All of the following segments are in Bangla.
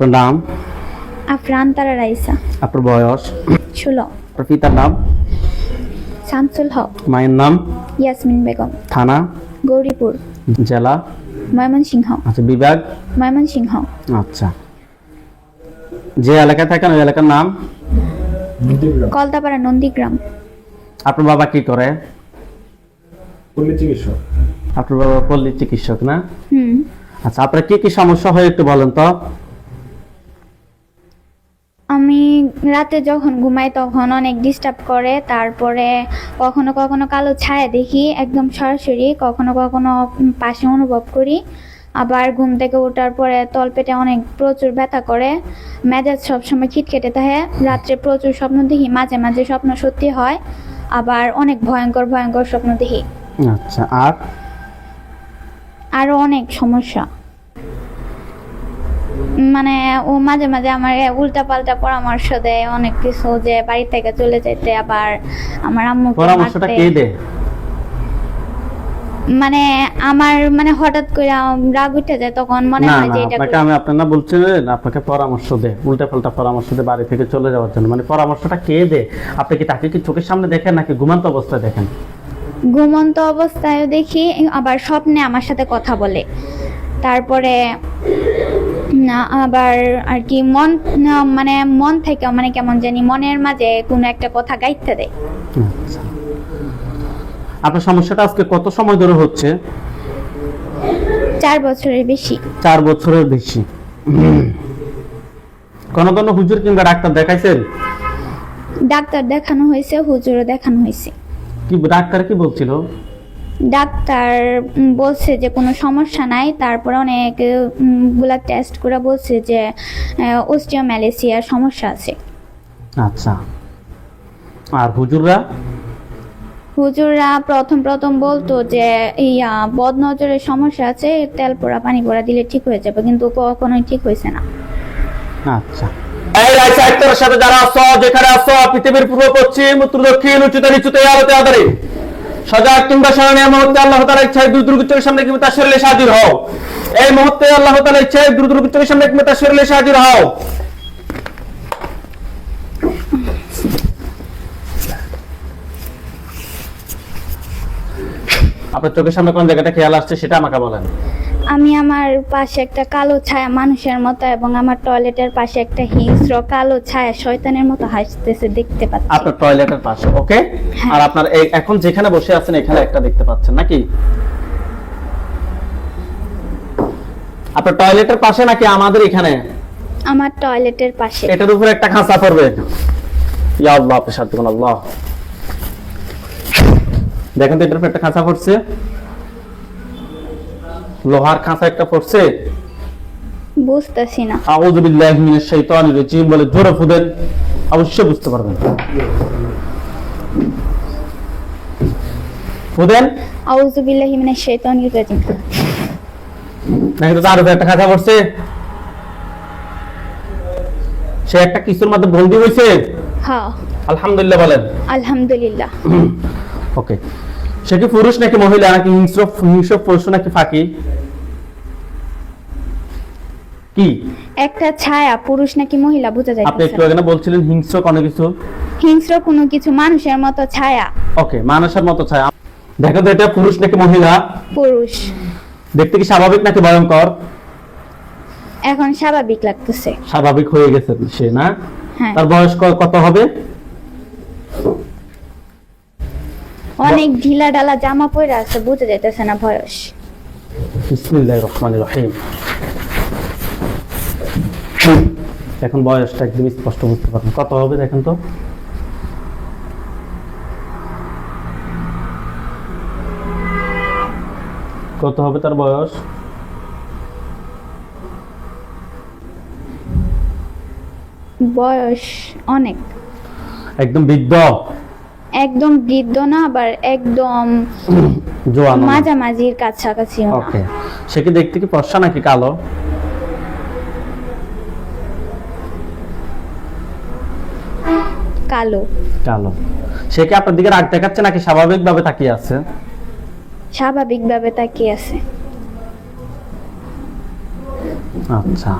আপনার নাম আফরান তারা রাইসা। আপনার বয়স? ষোলো। আপনার পিতার নাম? শামসুল হক। মায়ের নাম? ইয়াসমিন বেগম। থানা? গৌরীপুর। জেলা? ময়মনসিংহ। আচ্ছা বিভাগ? ময়মনসিংহ। আচ্ছা। যে এলাকায় থাকেন ওই এলাকার নাম? কলতাপাড়া নন্দীগ্রাম। আপনার বাবা কি করে? পল্লী চিকিৎসক। আপনার বাবা পল্লী চিকিৎসক না? হুম। আচ্ছা আপনার কি কি সমস্যা হয় একটু বলেন তো। আমি রাতে যখন ঘুমাই তখন অনেক ডিস্টার্ব করে তারপরে কখনো কখনো কালো ছায়া দেখি একদম সরাসরি কখনো কখনো পাশে অনুভব করি। আবার ঘুম থেকে ওঠার পরে তলপেটে অনেক প্রচুর ব্যথা করে মেজাজ সবসময় খিটখেটে থাকে রাত্রে প্রচুর স্বপ্ন দেখি মাঝে মাঝে স্বপ্ন সত্যি হয় আবার অনেক ভয়ঙ্কর ভয়ঙ্কর স্বপ্ন দেখি। আচ্ছা আর? আরও অনেক সমস্যা। মানে ও মাঝে মাঝে আমার উল্টা পাল্টা পরামর্শ দেয় অনেক কিছু যে বাড়ি থেকে চলে যেতে আবার আমার আম্মু পরামর্শটা কে দে মানে আমার মানে হঠাৎ করে রাগ উঠে যায় তখন মনে হয় যে এটা আপনাকে আমি আপনার না বলছিলেন আপনাকে পরামর্শ দে উল্টা পাল্টা পরামর্শ দে বাড়ি থেকে চলে যাওয়ার জন্য। মানে পরামর্শটা কে দে আপনি কি তাকে কি চোখের সামনে দেখেন নাকি ঘুমান্ত অবস্থায় দেখেন? ঘুমন্ত অবস্থায় দেখি আবার স্বপ্নে আমার সাথে কথা বলে। তারপরে আবার আর কি মন মানে মন থেকে মানে কেমন জানি মনের মাঝে কোনো একটা কথা গাইতে দেয়। আচ্ছা। আপনার সমস্যাটা আজকে কত সময় ধরে হচ্ছে? চার বছরের বেশি। চার বছরের বেশি। কোন কোন হুজুর কিংবা ডাক্তার দেখাইছেন? ডাক্তার দেখানো হয়েছে হুজুরও দেখানো হয়েছে। কি ডাক্তার কি বলছিল? ডাক্তার বলছে যে কোনো সমস্যা নাই। তারপরে অনেক ব্লাড টেস্ট করে বলছে যে অস্টিওম্যালেসিয়ার সমস্যা আছে। আচ্ছা। আর হুজুররা? হুজুররা প্রথম প্রথম বলতো যে ইয়া বদ নজরের সমস্যা আছে তেল পোড়া পানি পোড়া দিলে ঠিক হয়ে যাবে কিন্তু কখনোই ঠিক হয়েছে না। আচ্ছা। এই রাইসা আক্তারের সাথে যারা আছো যেখানে আছো পৃথিবীর পূর্ব পশ্চিম উত্তর দক্ষিণ উচ্চতে নিচুতে আলোতে আদারে। সজাগ কিংবা স্মরণীয় মুহূর্তে আল্লাহ তালা ইচ্ছায় দূর দুর্গোচ্চরের সামনে কিংবা তার শরীরে হাজির হও। এই মুহূর্তে আল্লাহ তালা ইচ্ছায় দূর দুর্গোচ্চরের সামনে কিংবা তার শরীরে হাজির হও। আপনার চোখের সামনে কোন জায়গাটা খেয়াল আসছে সেটা আমাকে বলেন। আমি আমার পাশে একটা কালো ছায়া মানুষের মতো এবং আমার টয়লেটের পাশে একটা হিংস্র কালো ছায়া শয়তানের মতো হাসতেছে দেখতে পাচ্ছি আপনার টয়লেটের পাশে ওকে? হ্যাঁ। আর আপনার এখন যেখানে বসে আছেন এখানে একটা দেখতে পাচ্ছেন নাকি? আপনার টয়লেটের পাশে নাকি আমাদের এখানে? আমার টয়লেটের পাশে। এটার উপর একটা খাঁচা পড়বে। ইয়া আল্লাহ কোন আল্লাহ। দেখেন তো এটার উপর একটা খাঁচা পড়ছে। লোহার খাঁচা একটা পড়ছে? বুঝতেছি না। আউযু বিল্লাহি মিনাশ শাইতানির রাজিম বলে জোরে ফুদেন অবশ্যই বুঝতে পারবেন। ফুদেন। আউযু বিল্লাহি মিনাশ শাইতানির রাজিম। নাকি তো তার উপরে একটা খাঁচা পড়ছে। সে একটা কিছুর মধ্যে বন্দি হয়েছে? হ্যাঁ। আলহামদুলিল্লাহ বলেন। আলহামদুলিল্লাহ। ওকে। সে কি পুরুষ নাকি মহিলা নাকি হিংস্র হিংস্র পশু নাকি ফাঁকি? কি? একটা ছায়া পুরুষ নাকি মহিলা বোঝা যায় আপনি একটু আগে না বলছিলেন হিংস্র কোনো কিছু। হিংস্র কোনো কিছু মানুষের মতো ছায়া। ওকে মানুষের মতো ছায়া। দেখো তো এটা পুরুষ নাকি মহিলা? পুরুষ। দেখতে কি স্বাভাবিক নাকি ভয়ঙ্কর? এখন স্বাভাবিক লাগতেছে। স্বাভাবিক হয়ে গেছে সে না? হ্যাঁ। তার বয়স কত হবে? অনেক ঢিলা ঢালা জামা পরে আছে বোঝা যাইতেছে না বয়স। বিসমিল্লাহির রহমানির রহিম। এখন বয়সটা একদম স্পষ্ট বুঝতে পারবেন কত হবে দেখেন তো? কত হবে তার বয়স? বয়স অনেক। একদম বৃদ্ধ। একদম বৃদ্ধ না আবার একদম জোয়ান মাঝামাঝির কাছাকাছিও না। ওকে। সে কি দেখতে কি ফর্সা নাকি কালো? কালো। কালো। সে কি আপনার দিকে রাগ দেখাচ্ছে নাকি স্বাভাবিক ভাবে তাকিয়ে আছে? স্বাভাবিকভাবে তাকিয়ে আছে। আচ্ছা।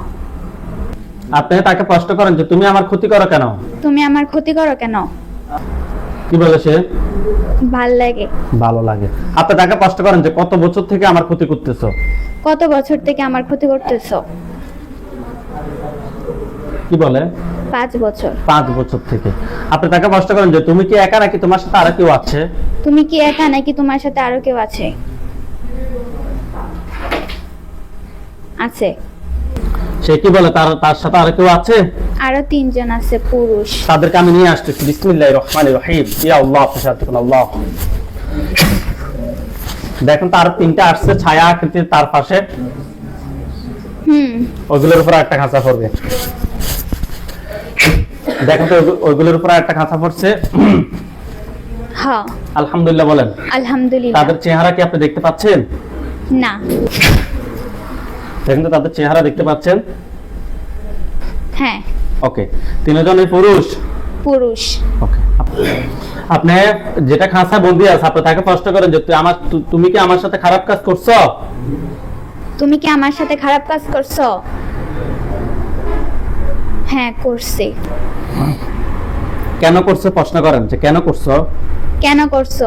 আপনি তাকে প্রশ্ন করেন যে তুমি আমার ক্ষতি করো কেন? তুমি আমার ক্ষতি করো কেন? কি বলে সে? ভালো লাগে। ভালো লাগে। আপনি তাকে প্রশ্ন করেন যে কত বছর থেকে আমার ক্ষতি করতেছো? কত বছর থেকে আমার ক্ষতি করতেছো? কি বলে? পাঁচ বছর। পাঁচ বছর থেকে। আপনি তাকে প্রশ্ন করেন যে তুমি কি একা নাকি তোমার সাথে আরও কেউ আছে? তুমি কি একা নাকি তোমার সাথে আরও কেউ আছে? আছে। সে কি বলে? তার তার সাথে আরও কেউ আছে? আরও তিনজন আছে পুরুষ। তাদেরকে আমি নিয়ে আসতেছি। বিসমিল্লাহির রহমানির রহিম। ইয়া আল্লাহ ফাশাতুকুন আল্লাহ। দেখুন তার তিনটা আসছে ছায়া আকৃতির তার পাশে। হুম। ওইগুলোর উপর একটা খাঁচা পড়বে। দেখেন তো ওইগুলোর উপর একটা খাঁচা পড়ছে। হ্যাঁ আলহামদুলিল্লাহ বলেন। আলহামদুলিল্লাহ। তাদের চেহারা কি আপনি দেখতে পাচ্ছেন? না। দেখেন তো তাদের চেহারা দেখতে পাচ্ছেন? হ্যাঁ। ওকে তিনজনই পুরুষ? পুরুষ। ওকে। আপনি যেটা খাঁচা বন্দি আছে আপনি তাকে প্রশ্ন করেন যে তুই আমার তুমি কি আমার সাথে খারাপ কাজ করছ? তুমি কি আমার সাথে খারাপ কাজ করছ? হ্যাঁ করছি। কেন করছ? প্রশ্ন করেন যে কেন করছ? কেন করছ?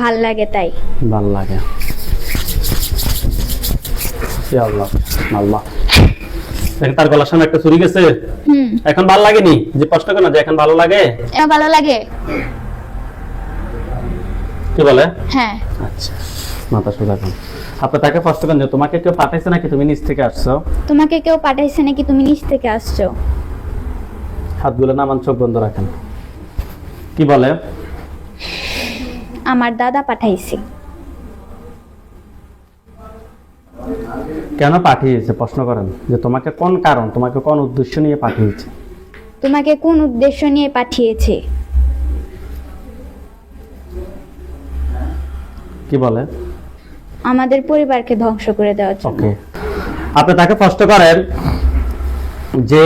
ভালো লাগে তাই। ভালো লাগে। আল্লাহ আল্লাহ তার গলার সামনে একটা চুরি গেছে। এখন ভালো লাগেনি? যে প্রশ্ন কেন যে এখন ভালো লাগে? ভালো লাগে। কি বলে? হ্যাঁ। আচ্ছা মাথা সোজা কর আপনি তাকে প্রশ্ন করেন যে তোমাকে কেউ পাঠাইছে নাকি তুমি নিচ থেকে আসছো? তোমাকে কেউ পাঠাইছে নাকি তুমি নিচ থেকে আসছো? হাতগুলো নামান চোখ বন্ধ রাখেন। কি বলে? আমার দাদা পাঠাইছে। কেন পাঠিয়েছে? প্রশ্ন করেন। যে তোমাকে কোন কারণ তোমাকে কোন উদ্দেশ্য নিয়ে পাঠিয়েছে? তোমাকে কোন উদ্দেশ্য নিয়ে পাঠিয়েছে? কি বলে? আমাদের পরিবারকে ধ্বংস করে দেওয়ার জন্য। ওকে। আপনি তাকে প্রশ্ন করেন যে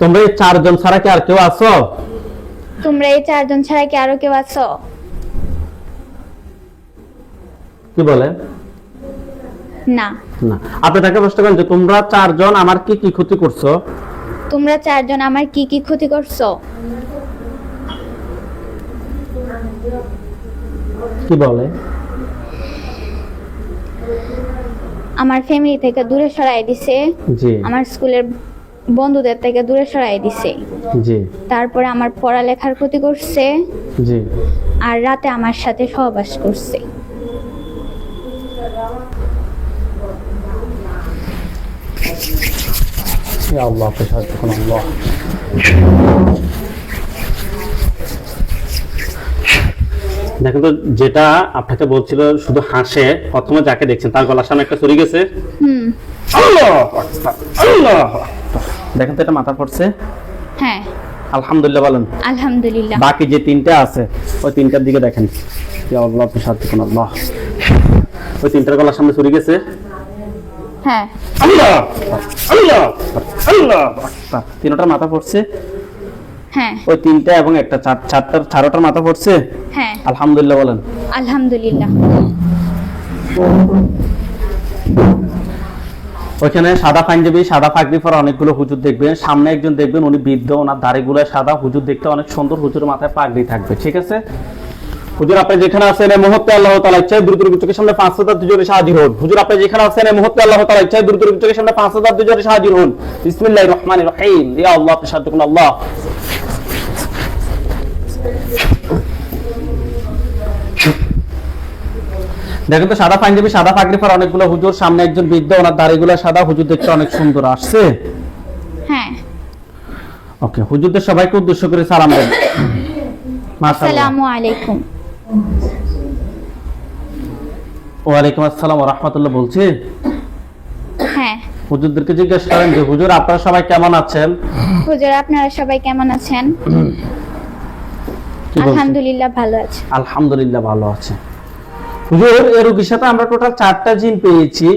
তোমরা এই চারজন ছাড়া কি আর কেউ আছো? তোমরা এই চারজন ছাড়া কি আরও কেউ আছো? কি বলে? না। না। আপনি তাকে প্রশ্ন করেন যে তোমরা চারজন আমার কি কি ক্ষতি করছ? তোমরা চারজন আমার কি কি ক্ষতি করছ? কি বলে? আমার ফ্যামিলি থেকে দূরে সরাই দিছে। জি। আমার স্কুলের বন্ধুদের থেকে দূরে সরাই দিছে। জি। তারপরে আমার পড়ালেখার ক্ষতি করছে। জি। আর রাতে আমার সাথে সহবাস করছে। ইয়া আল্লাহ ফাশহাদুকুম আল্লাহ। দেখেন তো যেটা আপনাকে বলছিল শুধু হাসে প্রথমে যাকে দেখছেন তার গলার সামনে একটা চুরি গেছে? হুম। আল্লাহ আকবার, আল্লাহ আকবার। দেখেন তো এটা মাথা পড়ছে? হ্যাঁ। আলহামদুলিল্লাহ বলেন। আলহামদুলিল্লাহ। বাকি যে তিনটা আছে ওই তিনটার দিকে দেখেন। ইয়া আল্লাহ ফাশহাদুকুম আল্লাহ। ওই তিনটার গলার সামনে চুরি গেছে? হ্যাঁ। আল্লাহ আল্লাহ আল্লাহ। তিনটার মাথা পড়ছে? হ্যাঁ। ওই তিনটা এবং একটা চার চারটার চারোটার মাথা পড়ছে? হ্যাঁ। আলহামদুলিল্লাহ বলেন। আলহামদুলিল্লাহ। ওইখানে সাদা পাঞ্জাবি সাদা পাগড়ি পরা অনেকগুলো হুজুর দেখবেন। সামনে একজন দেখবেন উনি বৃদ্ধ ওনার দাড়িগুলো সাদা। হুজুর দেখতে অনেক সুন্দর হুজুরের মাথায় পাগড়ি থাকবে ঠিক আছে? হুজুর আপনি যেখানে আছেন এই মুহূর্তে আল্লাহ তাআলা ইচ্ছায় দ্রুত চোখের সামনে পাঁচ হাজার দুজনে হাজির হন। হুজুর আপনি যেখানে আছেন এই মুহূর্তে আল্লাহ তাআলা ইচ্ছায় দ্রুত চোখের সামনে পাঁচ হাজার দুজনে হাজির হন। বিসমিল্লাহির রহমানির রহিম। ইয়া আল্লাহ আপনি সাহায্য করুন আল্লাহ। দেখেন তো সাদা পাঞ্জাবি সাদা পাগড়ি পরা অনেকগুলো হুজুর সামনে একজন বৃদ্ধ ওনার দাড়িগুলো সাদা হুজুর দেখতে অনেক সুন্দর। আসছে? হ্যাঁ। ওকে হুজুরদের সবাইকে উদ্দেশ্য করে সালাম দেন। আসসালামু আলাইকুম। ওয়ালাইকুম আসসালাম রাহমাতুল্লাহ বলছি। হ্যাঁ। হুজুরদেরকে জিজ্ঞেস করেন যে হুজুর আপনারা সবাই কেমন আছেন? হুজুর আপনারা সবাই কেমন আছেন? আলহামদুলিল্লাহ ভালো আছে। আলহামদুলিল্লাহ ভালো আছে। হুজুর এই রোগীর সাথে আমরা টোটাল চারটা জিন পেয়েছি।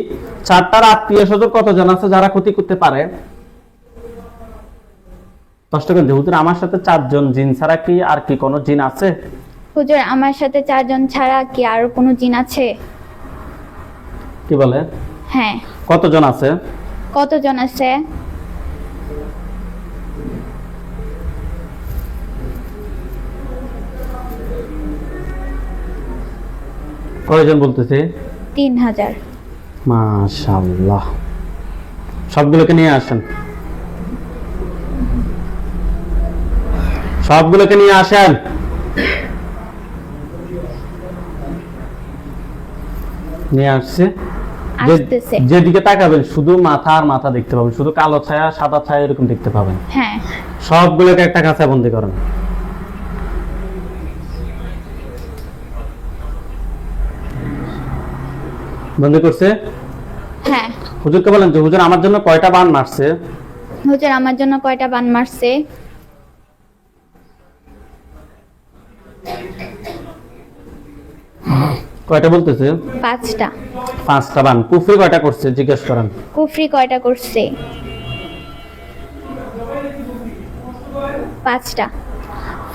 চারটার আত্মীয় স্বজন কতজন আছে যারা ক্ষতি করতে পারে? করে হুজুর আমার সাথে চারজন জিন ছাড়া কি আর কি কোনো জিন আছে? হুজুর আমার সাথে চারজন ছাড়া কি আরও কোনো জিন আছে? কি বলে? হ্যাঁ। কতজন আছে? কতজন আছে? কয়জন বলতেছে? তিন হাজার। মাশাল্লাহ সবগুলোকে নিয়ে আসেন। সবগুলোকে নিয়ে আসেন। নিয়ে আসছে। যেদিকে তাকাবেন শুধু মাথা আর মাথা দেখতে পাবেন শুধু কালো ছায়া সাদা ছায়া এরকম দেখতে পাবেন। হ্যাঁ। সবগুলোকে একটা বন্দি করেন। বন্দি করছে? হ্যাঁ। হুজুরকে বলেন যে হুজুর আমার জন্য কয়টা বান মারছে? হুজুর আমার জন্য কয়টা বান মারছে? কয়টা বলতেছে? পাঁচটা। পাঁচটা বান। কুফরি কয়টা করছে? জিজ্ঞেস করেন। কুফরি কয়টা করছে? পাঁচটা।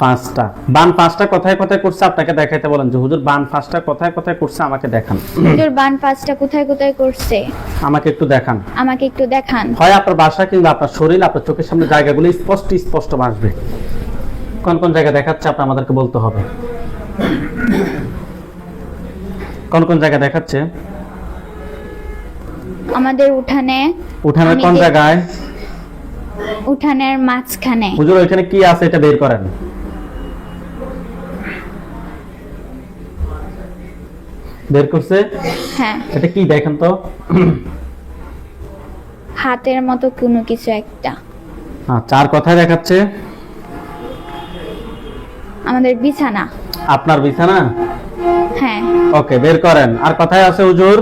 পাঁচটা। বান পাঁচটা কোথায় কোথায় করছে? আপনাকে দেখাইতে বলেন যে হুজুর বান পাঁচটা কোথায় কোথায় করছে? আমাকে দেখান। হুজুর বান পাঁচটা কোথায় কোথায় করছে? আমাকে একটু দেখান। আমাকে একটু দেখান। হয় আপনার বাসা কিংবা আপনার শরীর আপনার চোখের সামনে জায়গাগুলো স্পষ্ট স্পষ্ট ভাসবে কোন কোন জায়গা দেখাচ্ছে? আপনি আমাদেরকে বলতে হবে। কোন কোন জায়গা দেখাচ্ছে? আমাদের উঠানে উঠানের কোন জায়গায়? উঠানের মাঝখানে। হুজুর ওইখানে কি আছে এটা বের করেন। বের করছে? হ্যাঁ। এটা কি দেখেন তো? হাতের মতো কোনো কিছু একটা। আচ্ছা আর কথায় দেখাচ্ছে? আমাদের বিছানা। আপনার বিছানা? হ্যাঁ। ওকে বের করেন। আর কথায় আছে হুজুর?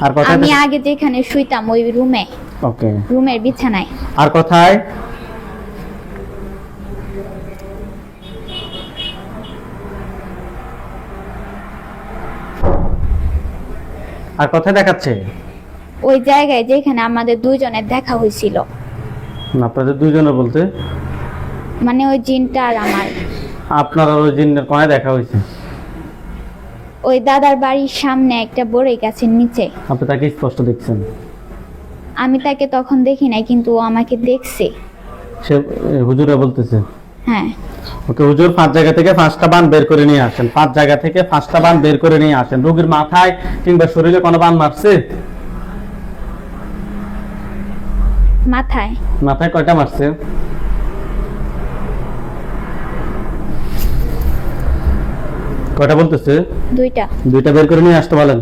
আর কথায় আমি আগে যেখানে শুইতাম ওই রুমে। ওকে। রুমের বিছানায়। আর কথায় আর কথায় দেখাচ্ছে? ওই জায়গায় যেখানে আমাদের দুইজনের দেখা হয়েছিল। না, আপনাদের দুইজনে বলতে? মানে ওই জিনটা আর আমার। আপনার আর ওই জিনের কোনায় দেখা হয়েছে? ওই দাদার বাড়ির সামনে একটা বড়ই গাছের নিচে। আপনি তাকে স্পষ্ট দেখছেন? আমি তাকে তখন দেখি নাই কিন্তু ও আমাকে দেখছে। সে এ, হুজুরে বলতেছে। হ্যাঁ। ওকে হুজুর পাঁচ জায়গা থেকে পাঁচটা বান বের করে নিয়ে আসেন। পাঁচ জায়গা থেকে পাঁচটা বান বের করে নিয়ে আসেন। রোগীর মাথায় কিংবা শরীরে কোনো বান মারছে? মাথায়। মাথায় কয়টা মারছে? কয়টা বলতেছে? দুইটা। দুইটা বের করে নিয়ে আসতে বলেন।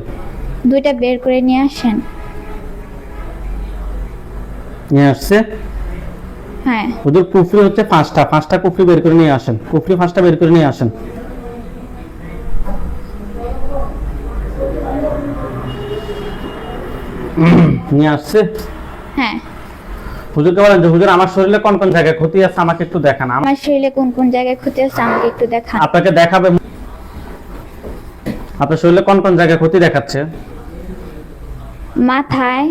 দুইটা বের করে নিয়ে আসেন। নিয়ে আসছে? হ্যাঁ। হুজুর কুফরি হচ্ছে পাঁচটা। পাঁচটা কুফরি বের করে নিয়ে আসেন। কুফরি পাঁচটা বের করে নিয়ে আসেন। নিয়ে আসছে? হ্যাঁ। হুজুরকে বলেন যে হুজুর আমার শরীরে কোন কোন জায়গায় ক্ষতি আছে? আমাকে একটু দেখান। আমার শরীরে কোন কোন জায়গায় ক্ষতি আছে আমাকে একটু দেখান। আপনাকে দেখাবে আপনার শরীরে কোন কোন জায়গায় ক্ষতি দেখাচ্ছে? মাথায়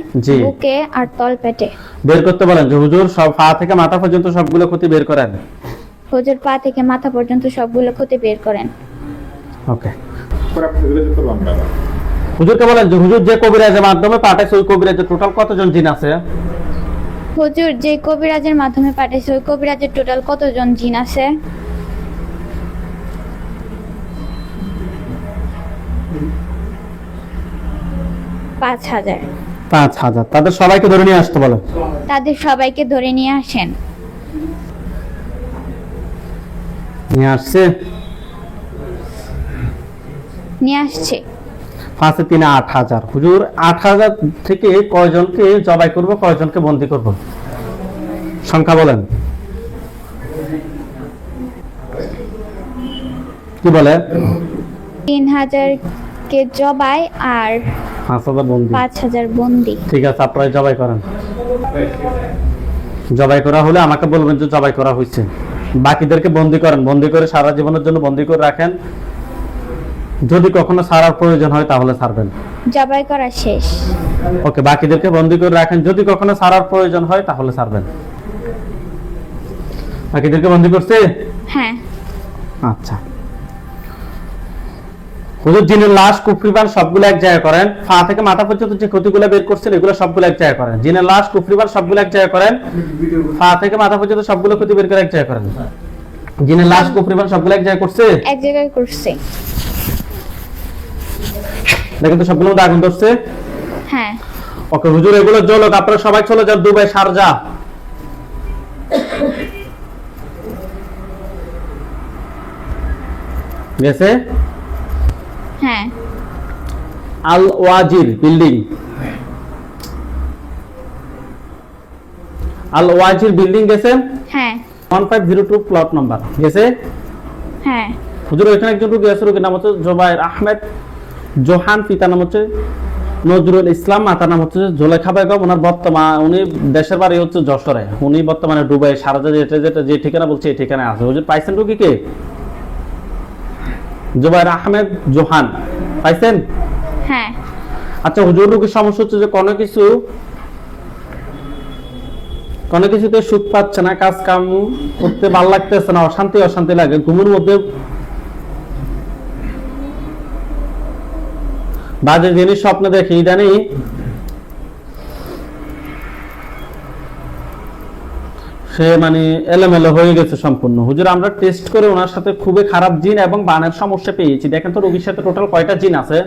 বুকে আর তলপেটে। বের করতে বলেন যে হুজুর সব পা থেকে মাথা পর্যন্ত সবগুলো ক্ষতি বের করেন। হুজুর পা থেকে মাথা পর্যন্ত সবগুলো ক্ষতি বের করেন। ওকে। হুজুরকে বলেন যে হুজুর যে কবিরাজের মাধ্যমে পাঠাইছে ওই কবিরাজের টোটাল কতজন জিন আছে? হুজুর যে কবিরাজের মাধ্যমে পাঠিয়েছে ওই কবিরাজের টোটাল কতজন জিন আছে? পাঁচ হাজার। পাঁচ হাজার। তাদের সবাইকে ধরে নিয়ে আসতে বলেন তাদের সবাইকে ধরে নিয়ে আসেন। নিয়ে আসছে। নিয়ে আসছে। পাঁচে তিনে আট হাজার। হুজুর আট হাজার থেকে কয়জনকে জবাই করব কয়জনকে বন্দি করব? সংখ্যা বলেন। কি বলে? তিন হাজার কে জবাই আর পাঁচ হাজার বন্দি। পাঁচ হাজার বন্দি। ঠিক আছে আপনারা জবাই করেন। জবাই করা হলে আমাকে বলবেন যে জবাই করা হয়েছে। বাকিদেরকে বন্দি করেন। বন্দি করে সারা জীবনের জন্য বন্দি করে রাখেন। যদি কখনো ছাড়ার প্রয়োজন হয় তাহলে ছাড়বেন জবাই করা শেষ। ওকে বাকিদেরকে বন্দি করে রাখেন। যদি কখনো ছাড়ার প্রয়োজন হয় তাহলে ছাড়বেন বাকিদেরকে বন্দি করছে? হ্যাঁ। আচ্ছা। হুজুর জিনের লাশ কুফরিবান সবগুলো এক জায়গায় করেন। পা থেকে মাথা পর্যন্ত যে ক্ষতিগুলো বের করছেন এগুলো সবগুলো এক জায়গায় করেন। জিনের লাশ কুফরিবান সবগুলো এক জায়গায় করেন। পা থেকে মাথা পর্যন্ত সবগুলো ক্ষতি বের করে এক জায়গায় করেন। জিনের লাশ কুফরিবান সবগুলো এক জায়গায় করছে? এক জায়গায় করছে। দেখেন তো সবগুলো মধ্যে আগুন ধরছে। হ্যাঁ। ওকে হুজুর এগুলো জলক আপনারা সবাই চলে যান দুবাই শারজা গেছে হ্যাঁ। Al Wazir building. Al Wazir building গেছে? হ্যাঁ। One five zero two plot number গেছে হ্যাঁ। হুজুর ওইখানে একজন রুগী আছে রুগীর নাম হচ্ছে জোবাইর আহমেদ। জোহান পিতার নাম হচ্ছে নজরুল ইসলাম মাতার নাম হচ্ছে জোলেখা বেগম। ওনার বর্তমান উনি দেশের বাড়ি হচ্ছে যশোরে। উনি বর্তমানে দুবাই সারাজা যেটা যেটা যে ঠিকানা বলছে এই ঠিকানায় আছে। হুজুর পাইছেন রুগীকে জোবাইর আহমেদ জোহান। পাইছেন? হ্যাঁ। আচ্ছা হুজুর রোগীর সমস্যা হচ্ছে যে কোনো কিছু কোনো কিছুতে সুখ পাচ্ছে না কাজ কাম করতে ভালো লাগতেছে না অশান্তি অশান্তি লাগে। ঘুমের মধ্যে বাজে জিনিস স্বপ্নে দেখে ইদানি সে মানে এলোমেলো হয়ে গেছে সম্পূর্ণ। হুজুর আমরা টেস্ট করে ওনার সাথে খুবই খারাপ জিন এবং বানের সমস্যা পেয়েছি। দেখেন তো রোগীর সাথে টোটাল কয়টা জিন আছে?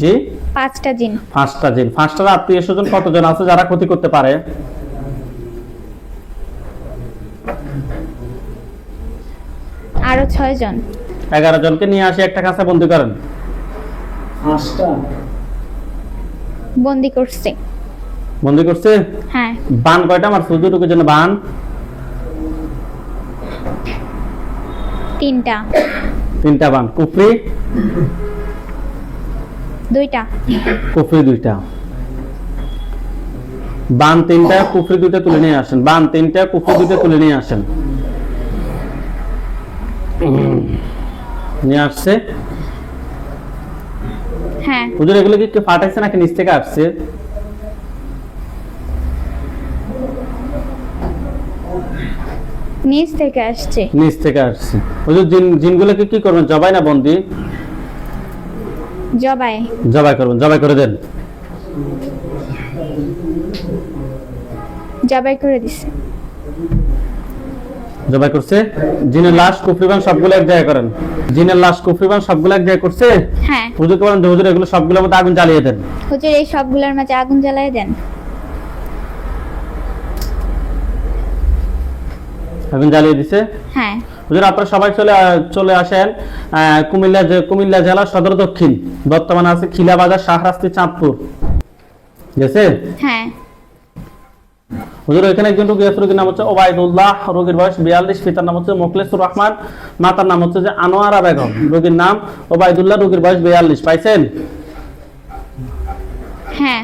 জি? পাঁচটা জিন। পাঁচটা জিন। পাঁচটার আত্মীয় স্বজন কতজন আছে যারা ক্ষতি করতে পারে? আরও ছয় জন এগারো জনকে নিয়ে আসি একটা কাছে বন্দি করেন। বন্দি করছে। বন্দি করছে? হ্যাঁ। বান কয়টা? আমার সুযোগের জন্য বান। তিনটা। তিনটা বান। কুফরি? দুইটা। কুফরি দুইটা। বান তিনটা কুফরি দুইটা তুলে নিয়ে আসেন। বান তিনটা কুফরি দুইটা তুলে নিয়ে আসেন। নিয়ে আসছে। হ্যাঁ। হুজুর এগুলো কি ফাটাইছে নাকি নিচ থেকে আসছে? নিচ থেকে আসছে। নিচ থেকে আসছে। হুজুর জিন জিনগুলোকে কি করবেন? জবাই না বন্দি? জবাই। জবাই করবেন জবাই করে দেন। জবাই করে দিছে। জবাই করছে। জিনের লাশ কুফরিবান সবগুলো এক জায়গায় করেন। জিনের লাশ কুফরিবান সবগুলো এক জায়গায় করছে। হ্ঁ হুজুরকে বলেন হুজুর এগুলো সবগুলোর মধ্যে আগুন জ্বালিয়ে দেন। হুজুর এই সবগুলোর মাঝে আগুন জ্বালাই দেন। আগুন জ্বালিয়ে দিছে। হ্যাঁ। হুজুর আপনারা সবাই চলে চলে আসেন আহ, কুমিল্লা কুমিল্লা জেলা সদর দক্ষিণ। বর্তমানে আছে খিলা বাজার শাহরাস্তি চাঁদপুর। গেছে? হ্যাঁ। হুজুর এখানে একজন রোগী আছে রোগীর নাম হচ্ছে ওবায়দুল্লাহ রোগীর বয়স বিয়াল্লিশ পিতার নাম হচ্ছে মোখলেসুর রহমান মাতার নাম হচ্ছে যে আনোয়ারা বেগম রোগীর নাম ওবায়দুল্লাহ রোগীর বয়স বিয়াল্লিশ পাইছেন? হ্যাঁ।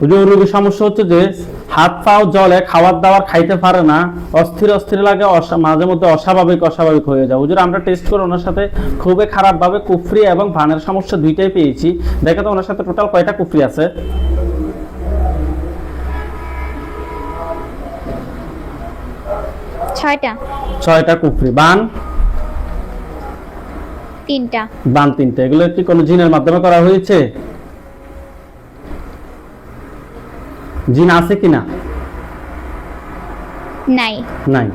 হুজুর রোগীর সমস্যা হচ্ছে যে হাত পাও জলে খাবার দাবার খাইতে পারে না অস্থির অস্থির লাগে মাঝে মধ্যে অস্বাভাবিক অস্বাভাবিক হয়ে যায়। হুজুর আমরা টেস্ট করে ওনার সাথে খুবই খারাপ ভাবে কুফরি এবং ভানের সমস্যা দুইটাই পেয়েছি। দেখে তো ওনার সাথে টোটাল কয়টা কুফরি আছে? ছয়টা। ছয়টা কুফরি। বান? তিনটা। বান তিনটা। এগুলো কি কোনো জিনের মাধ্যমে করা হয়েছে? জিন আছে কিনা? নাই। নাই।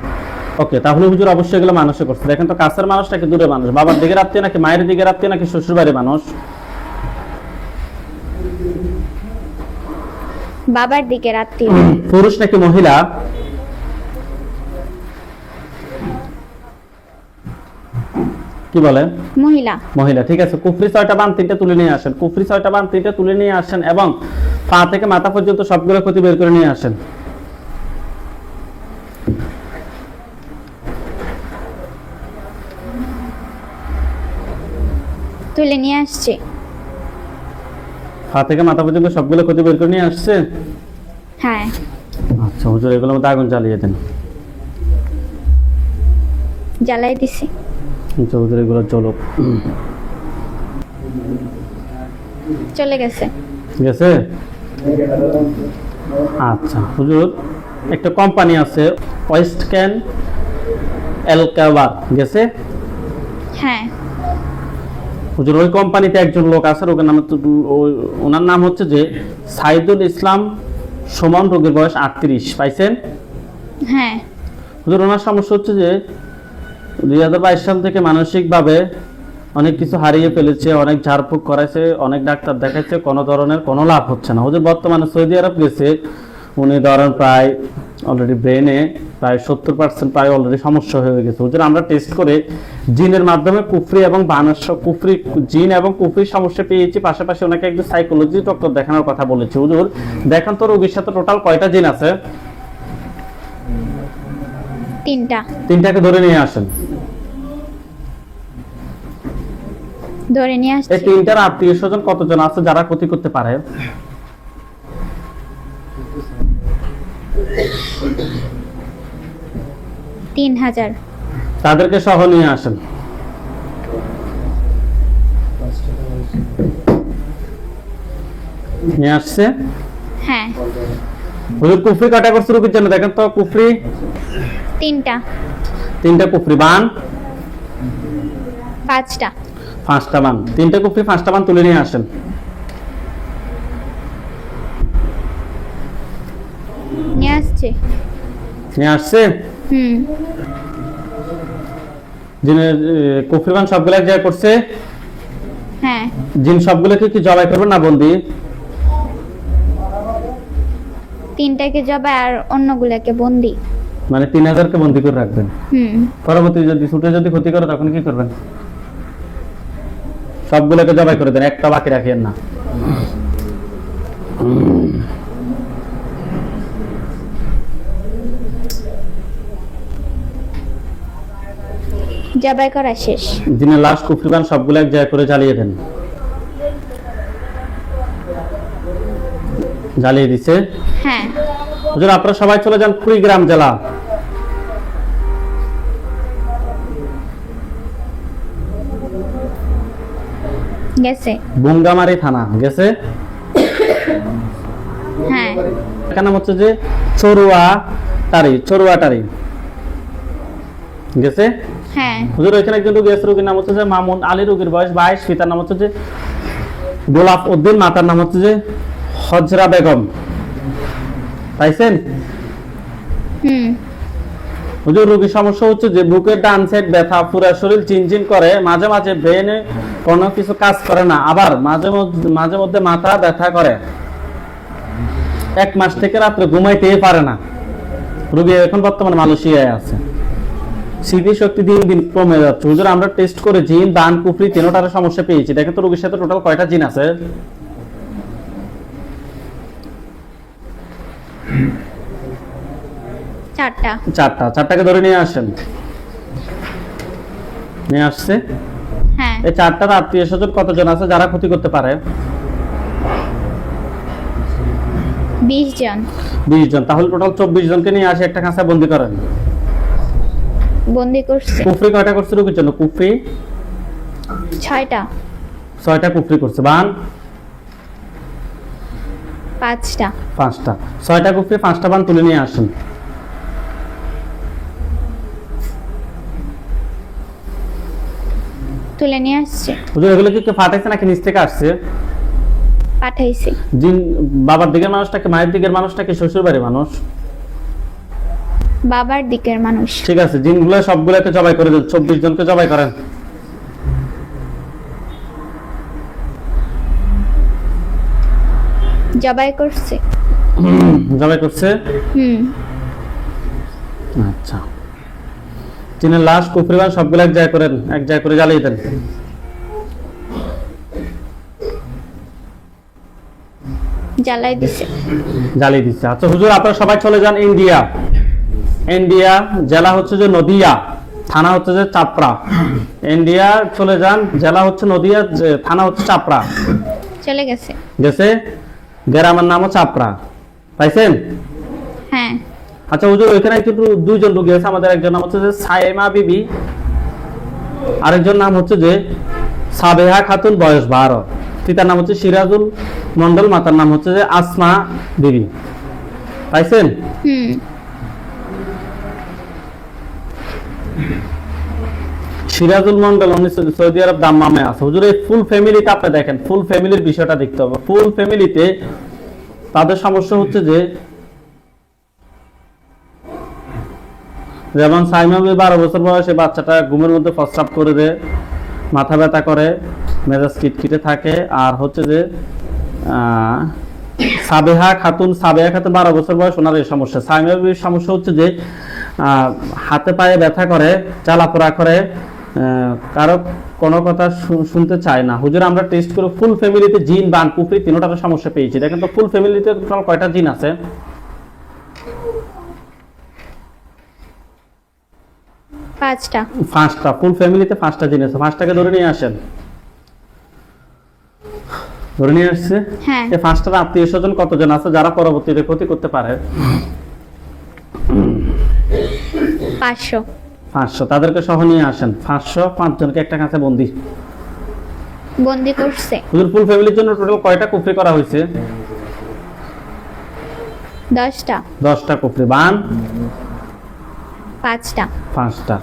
ওকে তাহলে হুজুর অবশ্যই এগুলো মানুষে করছে। দেখেন তো কাছের মানুষ নাকি দূরে মানুষ। বাবার দিকে আত্মীয় নাকি মায়ের দিকে আত্মীয় নাকি শ্বশুর বাড়ির মানুষ? বাবার দিকে আত্মীয় পুরুষ নাকি মহিলা? কি বলে মহিলা। মহিলা ঠিক আছে। কুফরি ছয়টা বান তিনটা তুলে নিয়ে আসেন। কুফরি ছয়টা বান তিনটা তুলে নিয়ে আসেন এবং পা থেকে মাথা পর্যন্ত সবগুলো ক্ষতি বের করে নিয়ে আসেন। তুলে নিয়ে আসছে। পা থেকে মাথা পর্যন্ত সবগুলো ক্ষতি বের করে নিয়ে আসছে? হ্যাঁ। আচ্ছা হুজুর এগুলোর মধ্যে আগুন জ্বালিয়ে দেন। জ্বালাই দিছে। চলুক চলে। গেছে। গেছে? আচ্ছা হুজুর একটা কোম্পানি আছে ওয়েস্ট ক্যান এল কাবার গেছে? হ্যাঁ। হুজুর ওই কোম্পানিতে একজন লোক আছে ওনার নাম হচ্ছে- ওনার নাম হচ্ছে যে সাইদুল ইসলাম সমান রোগীর বয়স আটত্রিশ পাইছেন? হ্যাঁ। হুজুর ওনার সমস্যা হচ্ছে যে দুই হাজার বাইশ সাল থেকে মানসিকভাবে অনেক কিছু হারিয়ে ফেলেছে অনেক ঝাড়ফুঁক করাইছে অনেক ডাক্তার দেখাচ্ছে কোনো ধরনের কোনো লাভ হচ্ছে না। হুজুর বর্তমানে সৌদি আরব গেছে উনি ধরেন প্রায় অলরেডি ব্রেনে প্রায় সত্তর পার্সেন্ট প্রায় অলরেডি সমস্যা হয়ে গেছে। হুজুর আমরা টেস্ট করে জিনের মাধ্যমে কুফরি এবং বানস কুফরি জিন এবং কুফরির সমস্যা পেয়েছি পাশাপাশি ওনাকে একজন সাইকোলজি ডক্টর দেখানোর কথা বলেছি। হুজুর দেখেন তো রোগীর সাথে টোটাল কয়টা জিন আছে? তিনটা। তিনটাকে ধরে নিয়ে আসেন। ধরে নিয়ে আসছি। এই তিনটার আত্মীয় স্বজন কতজন আছে যারা ক্ষতি করতে পারে? তিন হাজার। তাদেরকে সহ নিয়ে আসেন। নিয়ে আসছে। হ্যাঁ। হুজুর কুফরি কাটা করছে রুগীর জন্য দেখেন তো কুফরি। তিনটা। তিনটা কুফরি বান। পাঁচটা। পাঁচটা বান তিনটা কুফরি পাঁচটা বান তুলে নিয়ে আসেন। নিয়ে আসছে। নিয়ে আসছে? হুম। জিনের কুফরি বান সবগুলো এক জায়গায় করছে? হ্যাঁ। জিন সবগুলোকে কি জবাই করবেন না বন্দি? তিনটাকে জবা আর অন্যগুলাকে বন্দি। মানে তিন হাজারকে বন্দি করে রাখবেন। হুম। পরবর্তী যদি ছুটে যদি ক্ষতি করে তখন কি করবেন? সবগুলোকে জবাই করে দেন একটা বাকি রাখিয়েন না। জবাই করা শেষ। দিনের লাশ কুফরিবান সবগুলো এক জায়গায় করে জ্বালিয়ে দেন। জ্বালিয়ে দিছে। হ্যাঁ। হুজুর আপনারা সবাই চলে যান কুড়িগ্রাম জেলা। গেছে। বুঙ্গামারি থানা গেছে? হ্যাঁ। এখানে নাম হচ্ছে যে চড়ুয়া টারি চড়ুয়া টারি। গেছে? হ্যাঁ। হুজুর ওইখানে একজন রোগী আছে রোগীর নাম হচ্ছে যে মামুন আলী রোগীর বয়স বাইশ। পিতার নাম হচ্ছে যে গোলাপ উদ্দিন মাতার নাম হচ্ছে যে হজরা বেগম। পাইছেন? হুম। হুজুর রোগীর সমস্যা হচ্ছে যে বুকের ডান সাইড ব্যথা পুরো শরীর চিনচিন করে মাঝে মাঝে ব্রেনে কোনো কিছু কাজ করে না আবার মাঝে মাঝে মধ্যে মাথা ব্যথা করে। এক মাস থেকে রাত্রে ঘুমাইতেই পারে না। রোগী এখন বর্তমানে মালয়েশিয়ায় আছে। স্মৃতি শক্তি দিন দিন কমে যাচ্ছে। হুজুর আমরা টেস্ট করে জিন দান কুফরি তিনোটার সমস্যা পেয়েছি। দেখেন তো রোগীর সাথে টোটাল কয়টা জিন আছে? চারটা। চারটা। চারটাকে ধরে নিয়ে আসেন। নিয়ে আসছে। এই চারটার আত্মীয় স্বজন কতজন আছে যারা ক্ষতি করতে পারে? বিশ জন। বিশ জন। তাহলে টোটাল চব্বিশ জনকে নিয়ে আসে একটা বন্দি করেন। বন্দি করছে। কুফরি কয়টা করছে রোগীর জন্য? কুফরি? ছয়টা। ছয়টা কুফরি করছে। বান? পাঁচটা। পাঁচটা। ছয়টা কুফরি পাঁচটা বান তুলে নিয়ে আসেন। তুলে নিয়ে আসছে। হুজুর এগুলো কি ফাটাইছে নাকি নিচ থেকে আসছে? পাঠাইছে। জিন বাবার দিকের মানুষটাকে মায়ের দিকের মানুষটাকে শ্বশুর বাড়ির মানুষ? বাবার দিকের মানুষ। ঠিক আছে জিনগুলো সবগুলোকে জবাই করে দেন চব্বিশ জনকে জবাই করেন। জবাই করছে। জবাই করছে? হুম। আচ্ছা। চীনের লাশ কুফরিবান সবগুলো এক জায়গায় করেন এক জায়গায় করে জ্বালিয়ে দেন। জ্বালাই দিছে। জ্বালিয়ে দিচ্ছে আচ্ছা হুজুর আপনারা সবাই চলে যান ইন্ডিয়া। ইন্ডিয়া জেলা হচ্ছে যে নদিয়া থানা হচ্ছে যে চাপড়া। ইন্ডিয়া চলে যান জেলা হচ্ছে নদিয়া থানা হচ্ছে চাপড়া। চলে গেছে। গেছে গ্রামের নামও চাপড়া। পাইছেন? হ্যাঁ। আচ্ছা হুজুর ওইখানে কিন্তু দুইজন রোগী আছে। আমাদের একজন নাম হচ্ছে যে সাইমা বিবি। আরেকজন নাম হচ্ছে যে সাবেহা খাতুন বয়স বারো। পিতার নাম হচ্ছে সিরাজুল মন্ডল মাতার নাম হচ্ছে যে আসমা বিবি। পাইছেন? সিরাজুল মন্ডল উনি সৌদি আরব দাম্মামে আছে। হুজুর এই ফুল ফ্যামিলিতে আপনি দেখেন ফুল ফ্যামিলির বিষয়টা দেখতে হবে। ফুল ফ্যামিলিতে তাদের সমস্যা হচ্ছে যে যেমন সাইমামি বারো বছর বয়সে বাচ্চাটা ঘুমের মধ্যে প্রস্রাব করে দেয়, মাথা ব্যথা করে, মেজাজ কিটকিটে থাকে। আর হচ্ছে যে সাবেহা খাতুন সাবেহা খাতুন বারো বছর বয়স, ওনার এই সমস্যা। সাইমাবির সমস্যা হচ্ছে যে হাতে পায়ে ব্যথা করে, চালাপোড়া করে কারও কোনো কথা শুনতে চায় না। হুজুর, আমরা টেস্ট করে ফুল ফ্যামিলিতে জিন, বান, কুফরি তিনোটার সমস্যা পেয়েছি। দেখেন তো ফুল ফ্যামিলিতে কয়টা জিন আছে? পাঁচটা। পাঁচটা ফুল ফ্যামিলিতে পাঁচটা জিন আছে। পাঁচটাকে ধরে নিয়ে আসেন। ধরে নিয়ে আসছে? হ্যাঁ। এই পাঁচটার আত্মীয় স্বজন কতজন আছে? যারা পরবর্তীতে ক্ষতি করতে পারে। পাঁচশো। পাঁচশো। তাদেরকে সহ নিয়ে আসেন। পাঁচশো পাঁচজনকে একটা কাছে বন্দি। বন্দি করছে। হুজুর ফুল ফ্যামিলির জন্য টোটাল কয়টা কুফরি করা হয়েছে? দশটা। দশটা কুফরি। বান? পাঁচটা। পাঁচটা।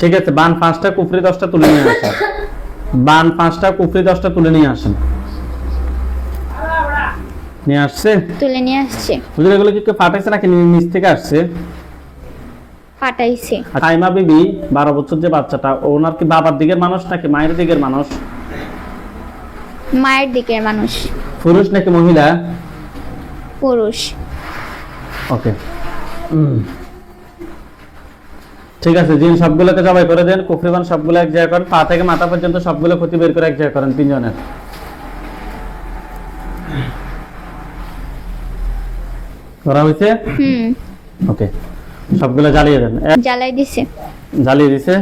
ঠিক আছে বান পাঁচটা কুফরি দশটা তুলে নিয়ে আসেন। বান পাঁচটা কুফরি দশটা তুলে নিয়ে আসেন। নিয়ে আসছে? তুলে নিয়ে আসছে। হুজুর এগুলো কি পাঠাইছে নাকি নিচ থেকে আসছে? আর তাইমা বিবি বারো বছর যে বাচ্চাটা ওনার কি বাবার দিকের মানুষ নাকি মায়ের দিকের মানুষ? মায়ের দিকের মানুষ। পুরুষ নাকি মহিলা? পুরুষ। ওকে। ঠিক আছে জিন সবগুলোকে জবাই করে দেন কুফরিবান সবগুলো এক জায়গায় করেন পা থেকে মাথা পর্যন্ত সবগুলো ক্ষতি বের করে এক জায়গায় করেন তিনজনের। করা হয়েছে? হুম। ওকে সবগুলো জ্বালিয়ে দেন। জ্বালাই দিছে। জ্বালিয়ে দিছে।